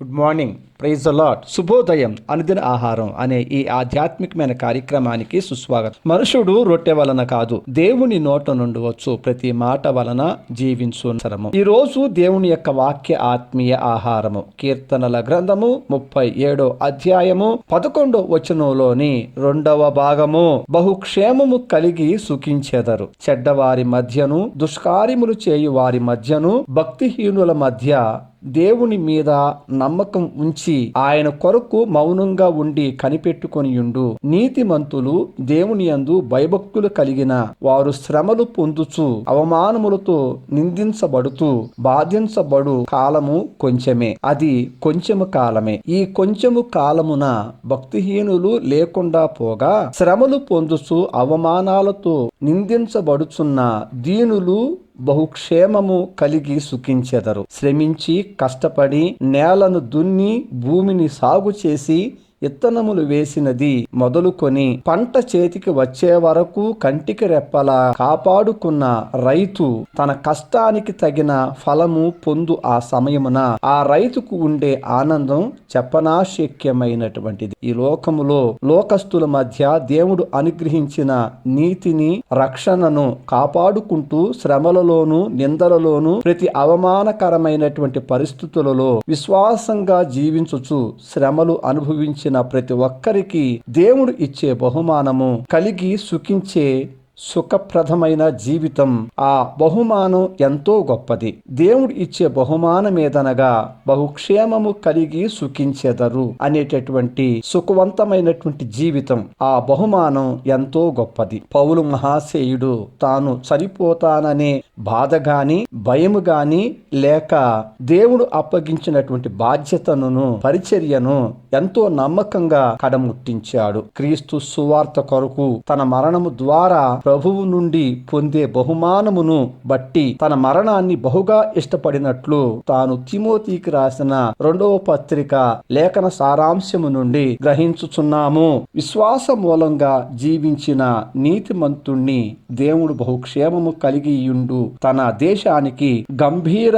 Good morning. Praise lot శుభోదయం అనుదిన ఆహారం అనే ఈ ఆధ్యాత్మికమైన కార్యక్రమానికి సుస్వాగతం. మనుషుడు రొట్టె వలన కాదు దేవుని నోట నుండి వచ్చు. ప్రతి మాట వలన జీవించునరము ఈ రోజు దేవుని యొక్క వాక్య ఆత్మీయ ఆహారము. కీర్తనల గ్రంథము ముప్పై ఏడో అధ్యాయము పదకొండో వచనంలోని రెండవ భాగము. బహుక్షేమము కలిగి సుఖించెదరు. చెడ్డవారి మధ్యను దుష్కార్యములు చేయు వారి మధ్యను భక్తిహీనుల మధ్య దేవుని మీద నమ్మకం ఉంచి ఆయన కొరకు మౌనంగా ఉండి కనిపెట్టుకొనియుండు. నీతిమంతులు దేవుని యందు భయభక్తులు కలిగిన వారు శ్రమలు పొందుచు అవమానములతో నిందించబడుతూ బాధించబడు కాలము కొంచెమే. అది కొంచెము కాలమే. ఈ కొంచెము కాలమున భక్తిహీనులు లేకుండా పోగా శ్రమలు పొందుచు అవమానాలతో నిందించబడుచున్న దీనులు బహుక్షేమము కలిగి సుఖించెదరు. శ్రమించి కష్టపడి నేలను దున్ని భూమిని సాగు చేసి ఇత్తనములు వేసినది మొదలుకొని పంట చేతికి వచ్చే వరకు కంటికి రెప్పలా కాపాడుకున్న రైతు తన కష్టానికి తగిన ఫలము పొందు ఆ సమయమున ఆ రైతుకు ఉండే ఆనందం చెప్పనాశక్యమైనటువంటిది. ఈ లోకములో లోకస్తుల మధ్య దేవుడు అనుగ్రహించిన నీతిని రక్షణను కాపాడుకుంటూ శ్రమలలోను నిందలలోను ప్రతి అవమానకరమైనటువంటి పరిస్థితులలో విశ్వాసంగా జీవించుచు శ్రమలు అనుభవించిన ప్రతి ఒక్కరికి దేవుడు ఇచ్చే బహుమానము కలిగి సుఖించే సుఖప్రదమైన జీవితం ఆ బహుమానం ఎంతో గొప్పది. దేవుడు ఇచ్చే బహుమానమేదనగా బహుక్షేమము కలిగి సుఖించెదరు అనేటటువంటి సుఖవంతమైనటువంటి జీవితం ఆ బహుమానం ఎంతో గొప్పది. పౌలు మహాశయుడు తాను చనిపోతాననే బాధ గాని భయము గాని లేక దేవుడు అప్పగించినటువంటి బాధ్యతను పరిచర్యను ఎంతో నమ్మకంగా కడముట్టించాడు. క్రీస్తు సువార్త కొరకు తన మరణము ద్వారా ప్రభువు నుండి పొందే బహుమానమును బట్టి తన మరణాన్ని బహుగా ఇష్టపడినట్లు తాను తిమోతికి రాసిన రెండవ పత్రిక లేఖన సారాంశము నుండి గ్రహించుచున్నాము. విశ్వాస మూలంగా జీవించిన నీతిమంతుణ్ణి దేవుడు బహుక్షేమము కలిగియుండు. తన దేశానికి గంభీర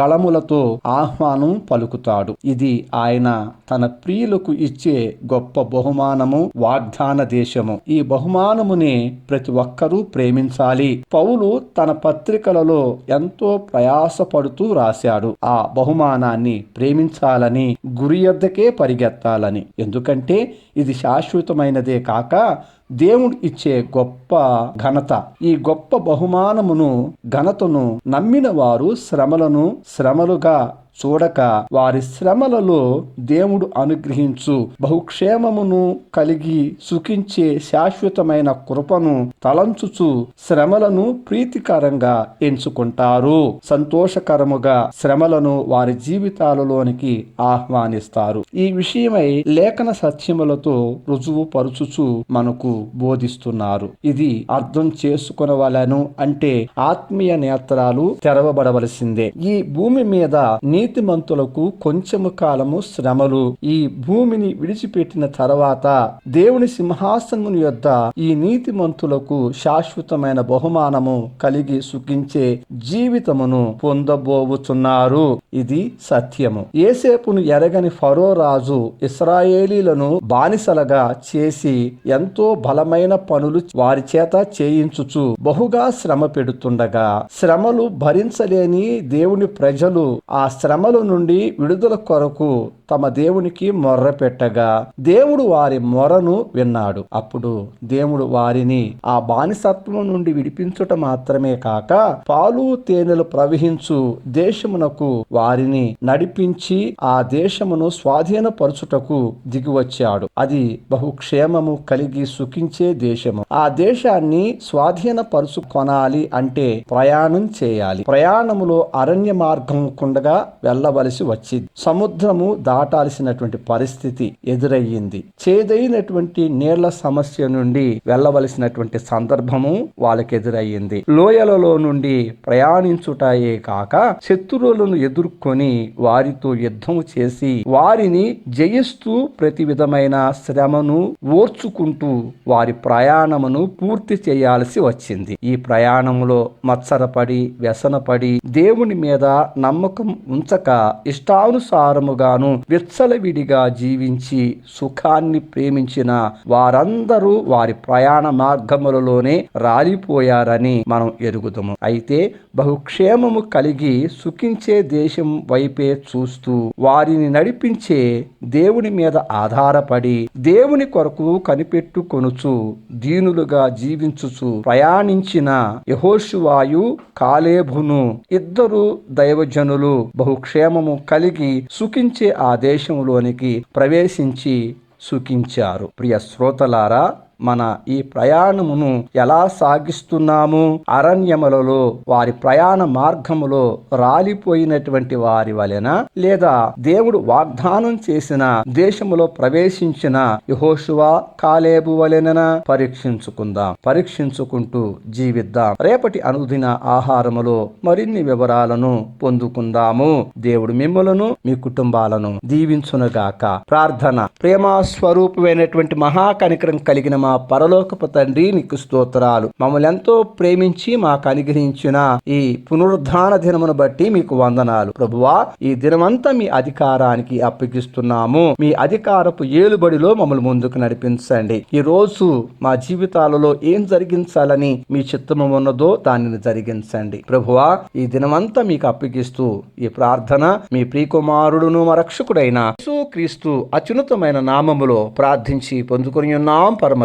గళములతో ఆహ్వానం పలుకుతాడు. ఇది ఆయన తన ప్రియులకు ఇచ్చే గొప్ప బహుమానము వాగ్దాన దేశము. ఈ బహుమానమునే ప్రతి ఒక్క ఒక్కరూ ప్రేమించాలి. పౌలు తన పత్రికలలో ఎంతో ప్రయాసపడుతూ రాశాడు. ఆ బహుమానాన్ని ప్రేమించాలని గురియద్దకే పరిగెత్తాలని. ఎందుకంటే ఇది శాశ్వతమైనదే కాక దేవుడు ఇచ్చే గొప్ప ఘనత. ఈ గొప్ప బహుమానమును ఘనతను నమ్మిన వారు శ్రమలను శ్రమలుగా చూడక వారి శ్రమలలో దేవుడు అనుగ్రహించు. బహుక్షేమమును కలిగి సుఖించే శాశ్వతమైన కృపను తలంచుచు శ్రమలను ప్రీతికరంగా ఎంచుకుంటారు. సంతోషకరముగా శ్రమలను వారి జీవితాలలోనికి ఆహ్వానిస్తారు. ఈ విషయమై లేఖన సత్యములతో రుజువు పరుచుచు మనకు బోధిస్తున్నారు. ఇది అర్థం చేసుకునవలను అంటే ఆత్మీయ నేత్రాలు తెరవబడవలసిందే. ఈ భూమి మీద నీతిమంతులకు కొంచెము కాలము శ్రమలు. ఈ భూమిని విడిచిపెట్టిన తర్వాత దేవుని సింహాసనముని యొద్ద ఈ నీతిమంతులకు శాశ్వతమైన బహుమానము కలిగి సుఖించే జీవితమును పొందబోవుచున్నారు. ఇది సత్యము. ఏసేపును ఎరగని ఫరో రాజు ఇస్రాయేలీలను బానిసలుగా చేసి ఎంతో బలమైన పనులు వారి చేత చేయించుచు బహుగా శ్రమ పెడుతుండగా శ్రమలు భరించలేని దేవుని ప్రజలు ఆ శ్రమ శ్రమల నుండి విడుదల కొరకు తమ దేవునికి మొర్ర పెట్టగా దేవుడు వారి మొరను విన్నాడు. అప్పుడు దేవుడు వారిని ఆ బానిసత్వం నుండి విడిపించుట మాత్రమే కాక పాలు తేనెలు ప్రవహించు దేశమునకు వారిని నడిపించి ఆ దేశమును స్వాధీనపరచుటకు దిగివచ్చాడు. అది బహుక్షేమము కలిగి సుఖించే దేశము. ఆ దేశాన్ని స్వాధీనపరుచుకొనాలి అంటే ప్రయాణం చేయాలి. ప్రయాణములో అరణ్య మార్గం కుండగా వెళ్ళవలసి వచ్చింది. సముద్రము దాటాల్సినటువంటి పరిస్థితి ఎదురయ్యింది. చేదైనటువంటి నీళ్ళ సమస్య నుండి వెళ్ళవలసినటువంటి సందర్భము వాళ్ళకి ఎదురయ్యింది. లోయలలో నుండి ప్రయాణించుటాయే కాక శత్రువులను ఎదుర్కొని వారితో యుద్ధము చేసి వారిని జయిస్తూ ప్రతి విధమైన శ్రమను ఓర్చుకుంటూ వారి ప్రయాణమును పూర్తి చేయాల్సి వచ్చింది. ఈ ప్రయాణంలో మత్సరపడి వ్యసనపడి దేవుని మీద నమ్మకం ఉంచ గ్రహించక ఇష్టానుసారముగాను విచ్చలవిడిగా జీవించి సుఖాన్ని ప్రేమించిన వారందరూ వారి ప్రయాణ మార్గములలోనే రాలిపోయారని మనం ఎరుగుదము. అయితే బహుక్షేమము కలిగి సుఖించే దేశం వైపే చూస్తూ వారిని నడిపించే దేవుని మీద ఆధారపడి దేవుని కొరకు కనిపెట్టుకొనుచు దీనులుగా జీవించుచు ప్రయాణించిన యహోషువాయు కాలేబును ఇద్దరు దైవజనులు బహు క్షేమము కలిగి సుఖించే ఆ దేశంలోనికి ప్రవేశించి సుఖించారు. ప్రియ శ్రోతలారా మన ఈ ప్రయాణమును ఎలా సాగిస్తున్నాము? అరణ్యములలో వారి ప్రయాణ మార్గములో రాలిపోయినటువంటి వారి వలెన? లేదా దేవుడు వాగ్దానం చేసిన దేశములో ప్రవేశించిన యహోషువా కాలేబు వలెన పరీక్షించుకుందాం. పరీక్షించుకుంటూ జీవిద్దాం. రేపటి అనుదిన ఆహారములో మరిన్ని వివరాలను పొందుకుందాము. దేవుడు మిమ్మలను మీ కుటుంబాలను దీవించునుగాక. ప్రార్థన. ప్రేమ స్వరూపమైనటువంటి మహాకనికరం కలిగిన మా పరలోకపు తండ్రి నీకు స్తోత్రాలు. మమ్మల్ని ఎంతో ప్రేమించి మాకు అనుగ్రహించిన ఈ పునరుద్ధాన దినమును బట్టి మీకు వందనాలు. ప్రభువా ఈ దినమంతా మీ అధికారానికి అప్పగిస్తున్నాము. మీ అధికారపు ఏలుబడిలో మమ్మల్ని ముందుకు నడిపించండి. ఈ రోజు మా జీవితాలలో ఏం జరిగించాలని మీ చిత్తము ఉన్నదో దానిని జరిగించండి. ప్రభువా ఈ దినమంతా మీకు అప్పగిస్తూ ఈ ప్రార్థన మీ ప్రియకుమారుడును మా రక్షకుడైన క్రీస్తు అత్యున్నతమైన నామములో ప్రార్థించి పొందుకుని ఉన్నాం. పరమ